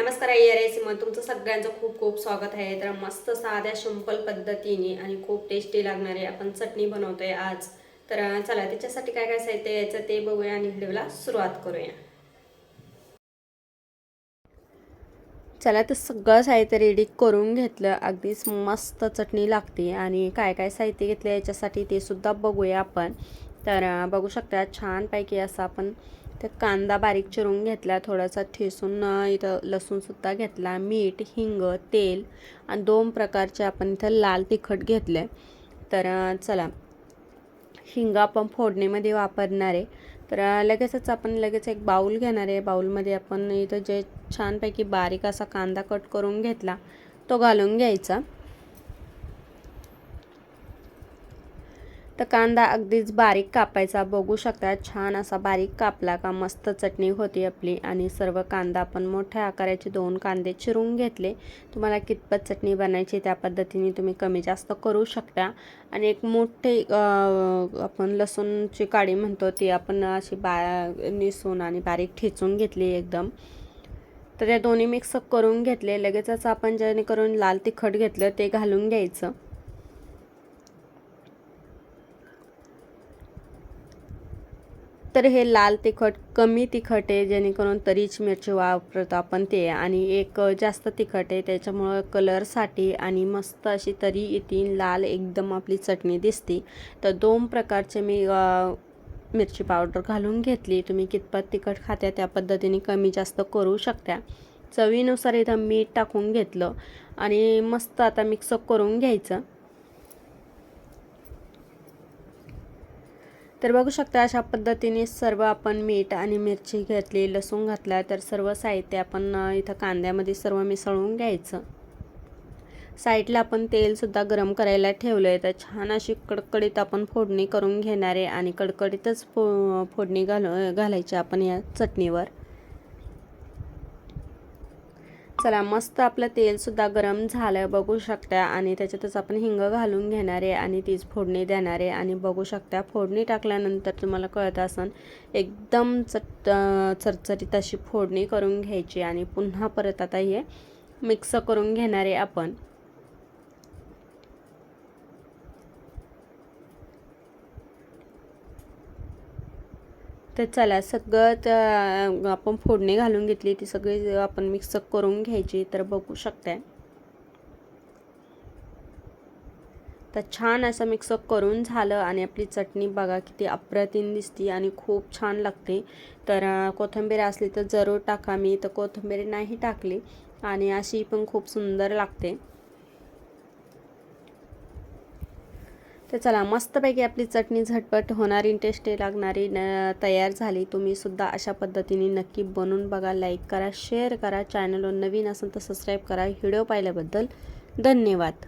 नमस्कार आय आई रेसिमत तुमचं सगळ्यांचं खूप खूप स्वागत आहे. तर मस्त साध्या सिंपल पद्धतीने आणि खूप टेस्टी लागणारे आपण चटणी बनवतोय आज. तर चला त्याच्यासाठी काय काय साहित्य यायचं ते बघूया आणि व्हिडिओला सुरुवात करूया. चला तर सगळं साहित्य रेडी करून घेतलं. अगदीच मस्त चटणी लागते आणि काय काय साहित्य घेतलं याच्यासाठी ते सुद्धा बघूया आपण. तर बघू शकता छानपैकी असं आपण ते कांदा बारीक चिरून घेतला थोडासा ठेसून इथं लसूणसुद्धा घेतला मीठ हिंग तेल आणि दोन प्रकारचे आपण इथं लाल तिखट घेतले तर चला. हिंग आपण फोडणीमध्ये वापरणार आहे. तर लगेचच आपण लगेच एक बाऊल घेणार आहे. बाऊलमध्ये आपण इथं जे छानपैकी बारीक असा कांदा कट करून घेतला तो घालून घ्यायचा. तर कांदा अगदीच बारीक कापायचा. बघू शकता छान असा बारीक कापला का मस्त चटणी होती आपली. आणि सर्व कांदा आपण मोठ्या आकाराचे दोन कांदे चिरून घेतले. तुम्हाला कितपत चटणी बनायची त्या पद्धतीने तुम्ही कमी जास्त करू शकता. आणि एक मोठे आपण लसूणची काडी म्हणतो ती आपण अशी बा निसून आणि बारीक ठेचून घेतली एकदम. तर त्या दोन्ही मिक्स करून घेतले. लगेचच आपण जेणेकरून लाल तिखट घेतलं ते घालून घ्यायचं. तर हे लाल तिखट कमी तिखट आहे जेणेकरून तरीच मिरची वापरतो आपण ते. आणि एक जास्त तिखट आहे त्याच्यामुळं कलरसाठी आणि मस्त अशी तरी येतील लाल एकदम आपली चटणी दिसते. तर दोन प्रकारचे मी मिरची पावडर घालून घेतली. तुम्ही कितपत तिखट खात्या त्या पद्धतीने कमी जास्त करू शकता. चवीनुसार इथं मीठ टाकून घेतलं. आणि मस्त आता मिक्स करून घ्यायचं. तर बघू शकता अशा पद्धतीने सर्व आपण मीठ आणि मिरची घेतली लसूण घातला तर सर्व साहित्य आपण इथं कांद्यामध्ये सर्व मिसळून घ्यायचं. साईडला आपण तेलसुद्धा गरम करायला ठेवलं आहे तर छान अशी कडकडीत आपण फोडणी करून घेणार आहे आणि कडकडीतच फो फोडणी घाल घालायची आपण या चटणीवर. चला मस्त आपलं तेलसुद्धा गरम झालं बघू शकता. आणि त्याच्यातच आपण हिंग घालून घेणार आहे आणि तीच फोडणी देणार आहे. आणि बघू शकता फोडणी टाकल्यानंतर तुम्हाला कळत असन एकदम चट चरचरीत अशी फोडणी करून घ्यायची. आणि पुन्हा परत आता हे मिक्स करून घेणार आहे आपण. तर चला सगळं आपण फोडणी घालून घेतली ती सगळी आपण मिक्स करून घ्यायची तर बघू शकताय. तर छान असं मिक्सअप करून झालं आणि आपली चटणी बघा किती अप्रतिम दिसते आणि खूप छान लागते. तर कोथिंबीर असली तर जरूर टाका मी तर कोथिंबीर नाही टाकली आणि अशी पण खूप सुंदर लागते. तर चला मस्तपैकी आपली चटणी झटपट होणारी टेस्टी लागणारी न तयार झाली. तुम्ही सुद्धा अशा पद्धतीने नक्की बनवून बघा लाईक करा शेअर करा. चॅनलवर नवीन असेल तर सबस्क्राईब करा. व्हिडिओ पाहिल्याबद्दल धन्यवाद.